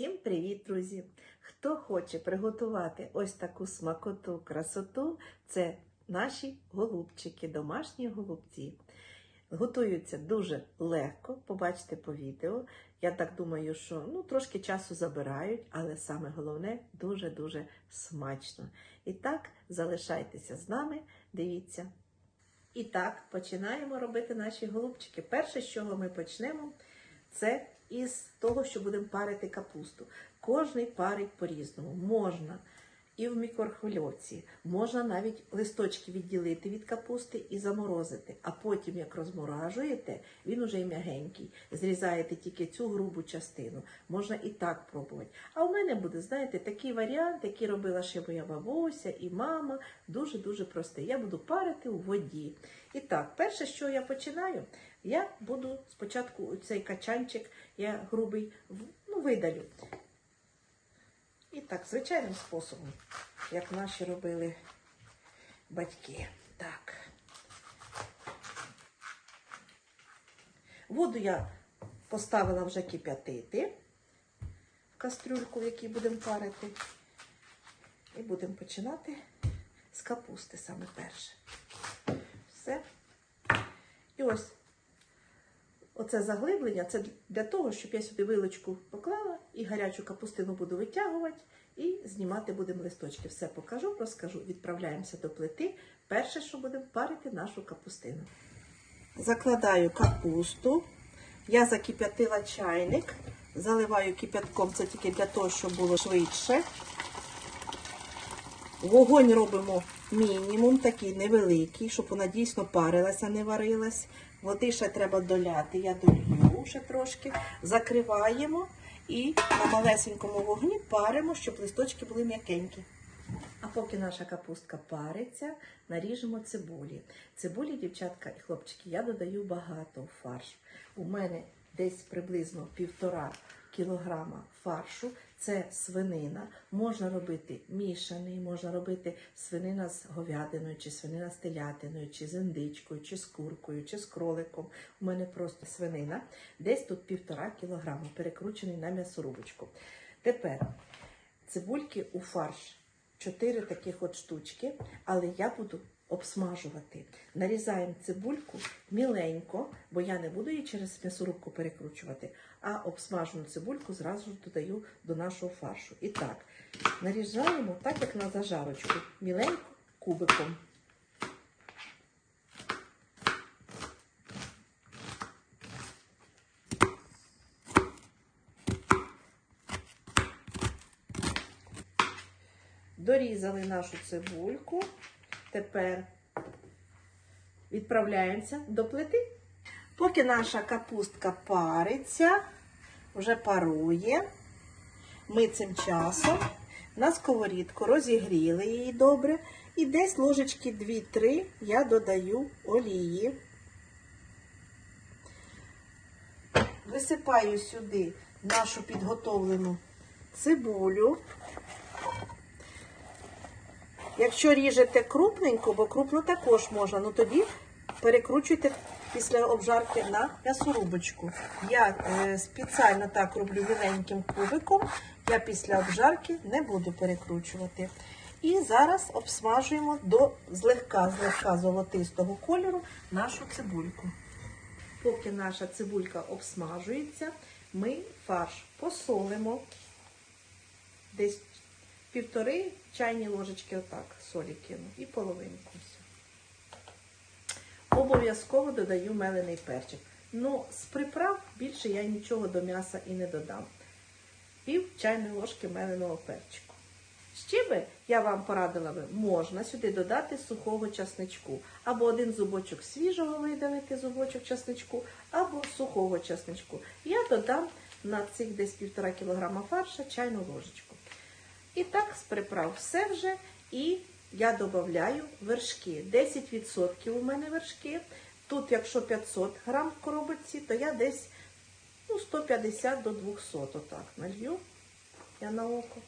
Всім привіт, друзі! Хто хоче приготувати ось таку смакоту, красоту, це наші голубчики, домашні голубці. Готуються дуже легко, побачите по відео. Я так думаю, що ну, трошки часу забирають, але саме головне дуже-дуже смачно. І так, залишайтеся з нами, дивіться. І так, починаємо робити наші голубчики. Перше, з чого ми почнемо, це із того, що будемо парити капусту. Кожний парить по-різному. Можна і в мікрохвильовці, можна навіть листочки відділити від капусти і заморозити. А потім, як розморажуєте, він уже й м'ягенький. Зрізаєте тільки цю грубу частину. Можна і так пробувати. А у мене буде, знаєте, такий варіант, який робила ще моя бабуся і мама. Дуже-дуже простий. Я буду парити у воді. І так, перше, що я починаю, я буду спочатку цей качанчик, я грубий ну, видалю. І так, звичайним способом, як наші робили батьки. Так. Воду я поставила вже кип'ятити в кастрюльку, в якій будемо парити. І будемо починати з капусти саме перше. Все. І ось оце заглиблення це для того, щоб я сюди вилочку поклала і гарячу капустину буду витягувати і знімати будемо листочки. Все покажу, розкажу. Відправляємося до плити. Перше, що будемо парити нашу капустину. Закладаю капусту. Я закип'ятила чайник, заливаю кип'ятком, це тільки для того, щоб було швидше. Вогонь робимо мінімум, такий невеликий, щоб вона дійсно парилася, не варилась. Води ще треба доляти. Я долью ще трошки. Закриваємо і на малесенькому вогні паримо, щоб листочки були м'якенькі. А поки наша капустка париться, наріжемо цибулі. Цибулі, дівчатка і хлопчики, я додаю багато в фарш. У мене десь приблизно півтора кілограма фаршу. Це свинина. Можна робити мішаний, можна робити свинина з говядиною, чи свинина з телятиною, чи з індичкою, чи з куркою, чи з кроликом. У мене просто свинина. Десь тут півтора кілограма, перекручений на м'ясорубочку. Тепер цибульки у фарш. Чотири таких от штучки, але я буду обсмажувати. Нарізаємо цибульку міленько, бо я не буду її через м'ясорубку перекручувати, а обсмажену цибульку зразу додаю до нашого фаршу. І так, нарізаємо так, як на зажарочку, міленько кубиком. Дорізали нашу цибульку. Тепер відправляємося до плити. Поки наша капустка париться, вже парує, ми цим часом на сковорідку розігріли її добре. І десь ложечки 2-3 я додаю олії. Висипаю сюди нашу підготовлену цибулю. Якщо ріжете крупненько, бо крупно також можна, ну тоді перекручуйте після обжарки на м'ясорубочку. Я е, спеціально так роблю міленьким кубиком, я після обжарки не буду перекручувати. І зараз обсмажуємо до злегка-злегка золотистого кольору нашу цибульку. Поки наша цибулька обсмажується, ми фарш посолимо десь півтори чайні ложечки отак солі кину і половинку. Обов'язково додаю мелений перчик. Ну, з приправ більше я нічого до м'яса і не додам. Пів чайної ложки меленого перчику. Ще би, я вам порадила би, можна сюди додати сухого часничку. Або один зубочок свіжого видалити зубочок часничку, або сухого часничку. Я додам на цих десь півтора кілограма фарша чайну ложечку. І так, з приправ все вже. І я додаю вершки. 10% у мене вершки. Тут, якщо 500 грам в коробочці, то я десь ну, 150 до 200 отак налью я на око.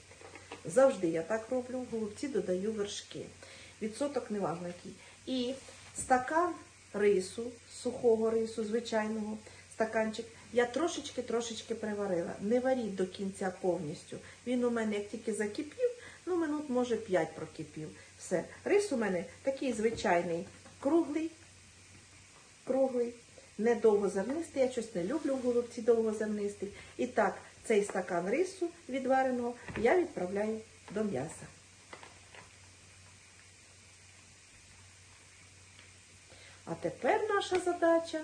Завжди я так роблю, в голубці додаю вершки. Відсоток не який. І стакан рису, сухого рису, звичайного, стаканчик, Я трошечки-трошечки приварила. Не варіть до кінця повністю. Він у мене як тільки закипів, ну минут може 5 прокипів. Все. Рис у мене такий звичайний, круглий, круглий, не довгозернистий. Я щось не люблю в голубці довгозернистий. І так, цей стакан рису відвареного я відправляю до м'яса. А тепер наша задача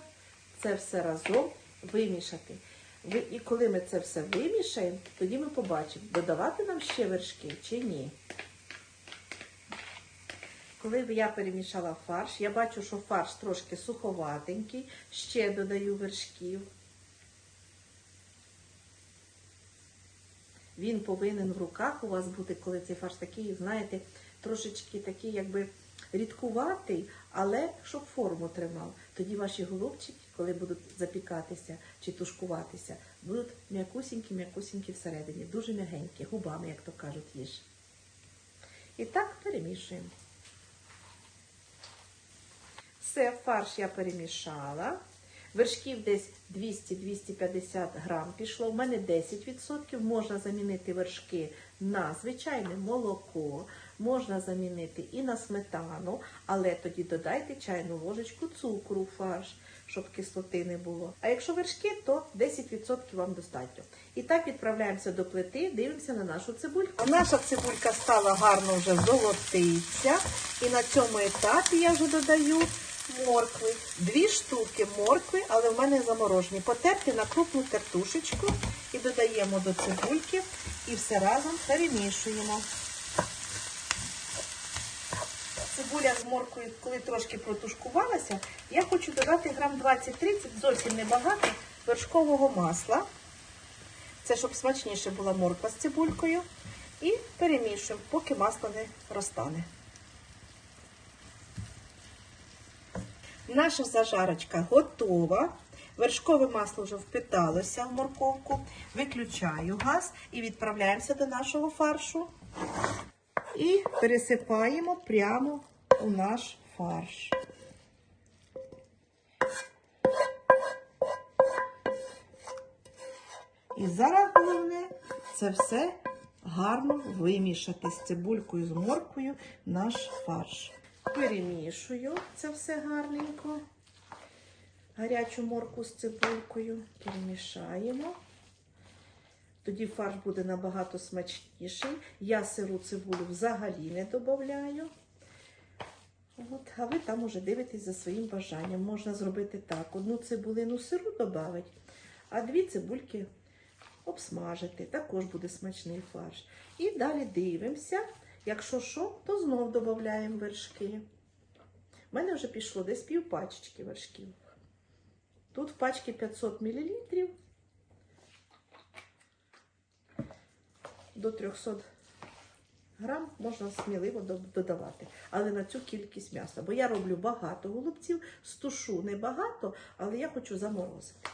це все разом вимішати. І коли ми це все вимішаємо, тоді ми побачимо, додавати нам ще вершки чи ні. Коли я перемішала фарш, я бачу, що фарш трошки суховатенький, ще додаю вершків. Він повинен в руках у вас бути, коли цей фарш такий, знаєте, трошечки такий, якби рідкуватий, але щоб форму тримав. Тоді ваші голубчики, коли будуть запікатися чи тушкуватися, будуть м'якусінькі-м'якусінькі всередині, дуже м'ягенькі, губами, як то кажуть, їж. І так перемішуємо. Все, фарш я перемішала. Вершків десь 200-250 грам пішло. У мене 10%. Можна замінити вершки на звичайне молоко, можна замінити і на сметану, але тоді додайте чайну ложечку цукру в фарш, щоб кислоти не було. А якщо вершки, то 10% вам достатньо. І так відправляємося до плити, дивимося на нашу цибульку. А наша цибулька стала гарно вже золотиця. І на цьому етапі я вже додаю моркви. Дві штуки моркви, але в мене заморожені. Потерти на крупну тертушечку і додаємо до цибульки і все разом перемішуємо. Цибуля з морквою, коли трошки протушкувалася, я хочу додати грам 20-30, зовсім небагато, вершкового масла. Це щоб смачніше була морква з цибулькою. І перемішуємо, поки масло не розтане. Наша зажарочка готова. Вершкове масло вже впиталося в морковку. Виключаю газ і відправляємося до нашого фаршу. І пересипаємо прямо у наш фарш. І зараз головне це все гарно вимішати з цибулькою, з морквою наш фарш. Перемішую це все гарненько. Гарячу морку з цибулькою перемішаємо. Тоді фарш буде набагато смачніший. Я сиру цибулю взагалі не додаю. От, а ви там уже дивитесь за своїм бажанням. Можна зробити так: одну цибулину сиру додати, а дві цибульки обсмажити. Також буде смачний фарш. І далі дивимося. Якщо що, то знов додаємо вершки. У мене вже пішло десь пів пачечки вершків. Тут в пачці 500 мл до 300 грам можна сміливо додавати. Але на цю кількість м'яса. Бо я роблю багато голубців, стушу небагато, але я хочу заморозити.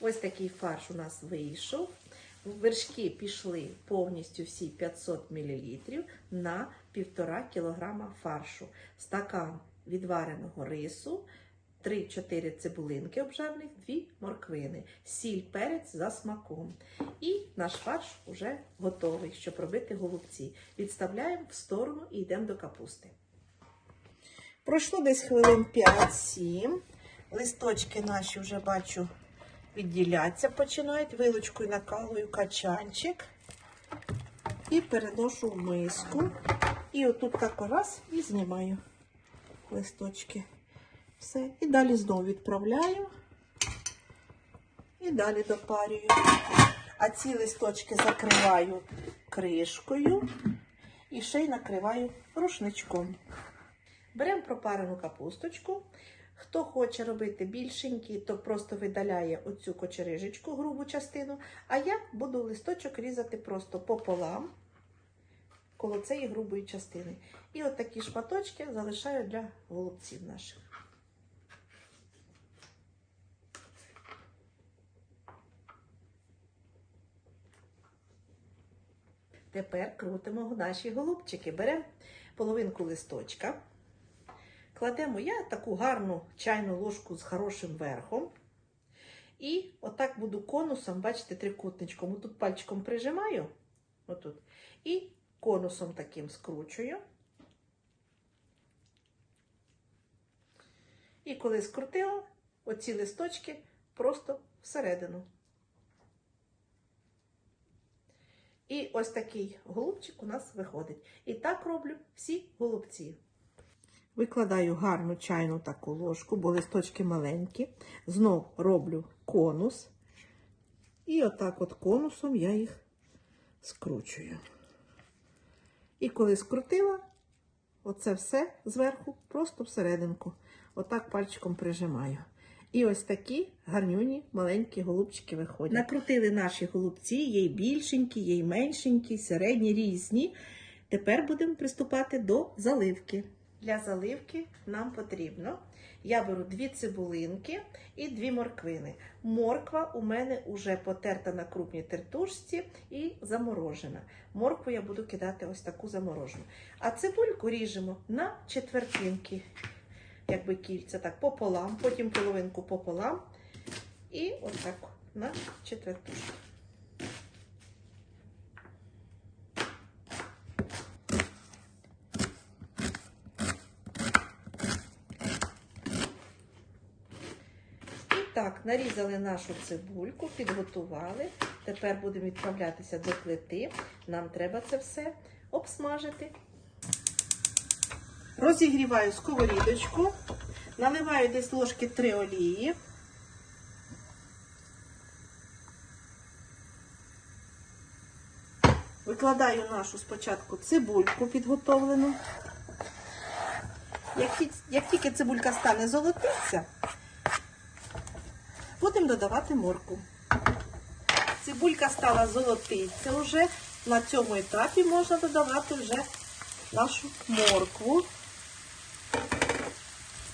Ось такий фарш у нас вийшов. Вершки пішли повністю всі 500 мл на 1,5 кг фаршу. Стакан відвареного рису, 3-4 цибулинки обжарних, 2 морквини, сіль, перець за смаком. І наш фарш вже готовий, щоб робити голубці. Відставляємо в сторону і йдемо до капусти. Пройшло десь хвилин 5-7. Листочки наші вже бачу відділяться, починають. Вилочкою накалую качанчик і переношу в миску. І отут так раз і знімаю листочки. Все. І далі знову відправляю. І далі допарюю. А ці листочки закриваю кришкою і ще й накриваю рушничком. Беремо пропарену капусточку. Хто хоче робити більшенькі, то просто видаляє оцю кочерижечку, грубу частину. А я буду листочок різати просто пополам коло цієї грубої частини. І от такі шматочки залишаю для голубців наших. Тепер крутимо наші голубчики. Беремо половинку листочка. Кладемо я таку гарну чайну ложку з хорошим верхом. І отак буду конусом, бачите, трикутничком. Тут пальчиком прижимаю, отут, і конусом таким скручую. І коли скрутила, оці листочки просто всередину. І ось такий голубчик у нас виходить. І так роблю всі голубці. Викладаю гарну чайну таку ложку, бо листочки маленькі. Знов роблю конус. І отак от конусом я їх скручую. І коли скрутила, оце все зверху, просто всерединку. Отак пальчиком прижимаю. І ось такі гарнюні маленькі голубчики виходять. Накрутили наші голубці, є й більшенькі, є й меншенькі, середні, різні. Тепер будемо приступати до заливки. Для заливки нам потрібно. Я беру дві цибулинки і дві морквини. Морква у мене вже потерта на крупній тертушці і заморожена. Моркву я буду кидати ось таку заморожену. А цибульку ріжемо на четвертинки, якби кільця, так пополам, потім половинку пополам. І отак на четвертушку. Так, нарізали нашу цибульку, підготували. Тепер будемо відправлятися до плити. Нам треба це все обсмажити. Розігріваю сковорідочку, наливаю десь ложки 3 олії. Викладаю нашу спочатку цибульку підготовлену. Як, як тільки цибулька стане золотиться, будемо додавати морку. Цибулька стала золотиться вже. На цьому етапі можна додавати вже нашу моркву.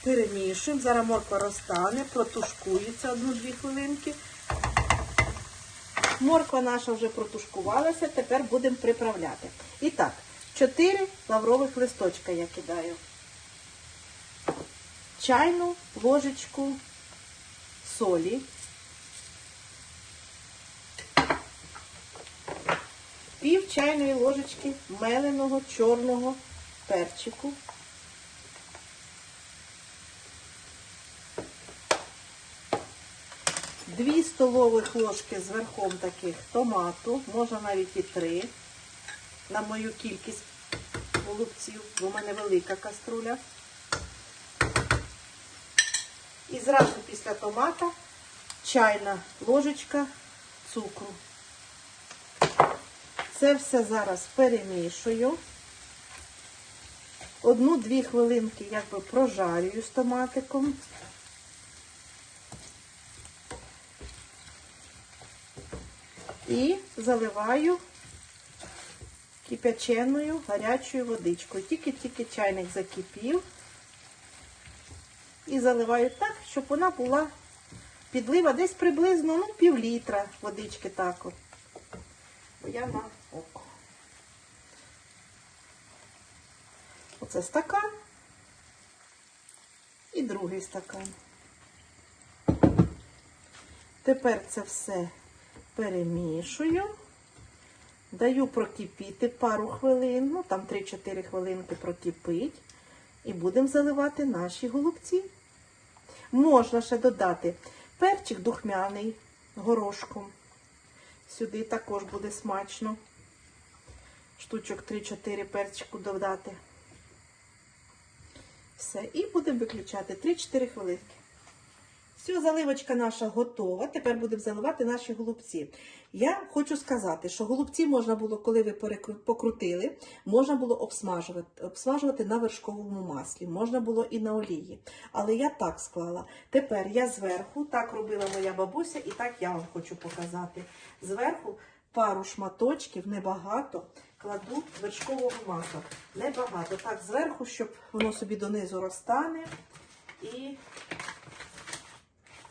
Перемішуємо. Зараз морква розтане, протушкується одну-дві хвилинки. Морква наша вже протушкувалася, тепер будемо приправляти. І так, 4 лаврових листочка я кидаю. Чайну ложечку солі. Пів чайної ложечки меленого чорного перчику. Дві столових ложки з верхом таких томату, можна навіть і три, на мою кількість голубців, бо в мене велика каструля. І зразу після томата чайна ложечка цукру. Це все зараз перемішую. Одну-дві хвилинки якби прожарюю з томатиком. І заливаю кипяченою гарячою водичкою. Тільки-тільки чайник закипів. І заливаю так, щоб вона була підлива десь приблизно ну, пів літра водички так от. Бо я на око. Оце стакан і другий стакан. Тепер це все перемішую, даю прокипіти пару хвилин, ну там 3-4 хвилинки прокипить, і будемо заливати наші голубці. Можна ще додати перчик духмяний горошком. Сюди також буде смачно. Штучок 3-4 перчику додати. Все, і будемо виключати 3-4 хвилинки. Все, заливочка наша готова. Тепер будемо заливати наші голубці. Я хочу сказати, що голубці можна було, коли ви покрутили, можна було обсмажувати, обсмажувати на вершковому маслі, можна було і на олії. Але я так склала. Тепер я зверху, так робила моя бабуся, і так я вам хочу показати. Зверху пару шматочків, небагато, кладу вершкового масла. Небагато. Так, зверху, щоб воно собі донизу розтане. І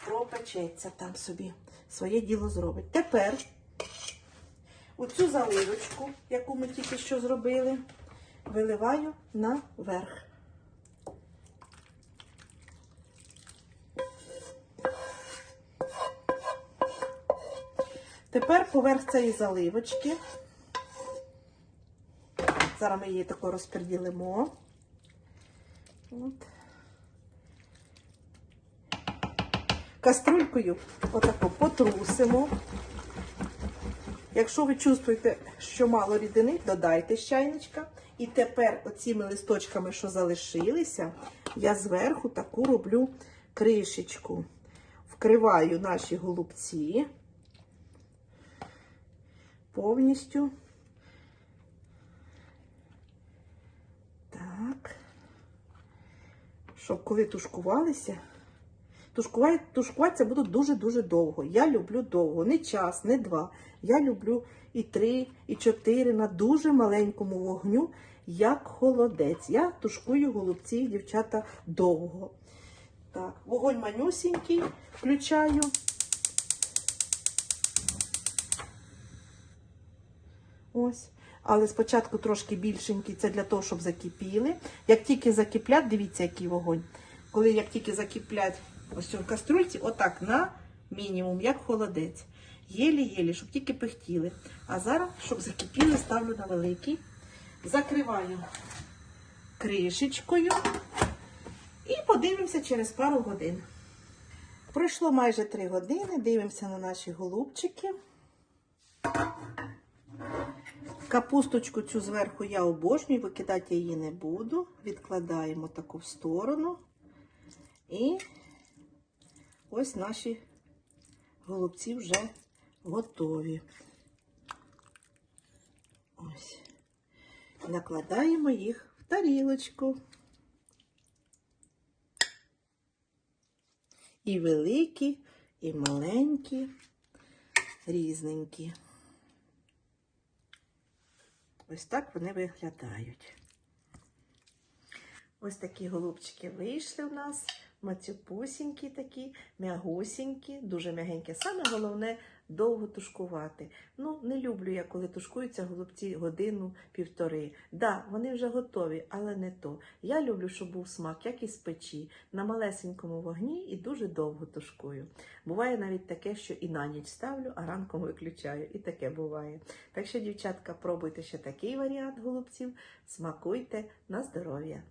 пропечеться там собі. Своє діло зробить. Тепер оцю заливочку, яку ми тільки що зробили, виливаю наверх. Тепер поверх цієї заливочки. Зараз ми її тако розподілимо. От. Каструлькою отако потрусимо. Якщо ви чувствуєте, що мало рідини, додайте чайничка. І тепер оціми листочками, що залишилися, я зверху таку роблю кришечку. Вкриваю наші голубці повністю. Так. Щоб коли тушкувалися, тушкуватися будуть дуже-дуже довго. Я люблю довго, не час, не два. Я люблю і три, і чотири на дуже маленькому вогню, як холодець. Я тушкую голубці, дівчата, довго. Так, вогонь манюсінький включаю. Ось. Але спочатку трошки більшенький, це для того, щоб закипіли. Як тільки закиплять, дивіться, який вогонь. Коли як тільки закиплять ось в каструльці, отак на мінімум, як холодець. Єлі-єлі, щоб тільки пихтіли. А зараз, щоб закипіли, ставлю на великий. Закриваю кришечкою і подивимося через пару годин. Пройшло майже 3 години, дивимося на наші голубчики. Капусточку цю зверху я обожнюю, викидати її не буду. Відкладаємо таку в сторону. І ось наші голубці вже готові. Ось. Накладаємо їх в тарілочку. І великі, і маленькі, різненькі. Ось так вони виглядають. Ось такі голубчики вийшли в нас. Мацюпусінькі такі, м'ягусінькі, дуже м'ягенькі. Саме головне довго тушкувати. Ну, не люблю я, коли тушкуються голубці годину-півтори. Да, вони вже готові, але не то. Я люблю, щоб був смак, як із печі, на малесенькому вогні і дуже довго тушкую. Буває навіть таке, що і на ніч ставлю, а ранком виключаю. І таке буває. Так що, дівчатка, пробуйте ще такий варіант голубців, смакуйте на здоров'я.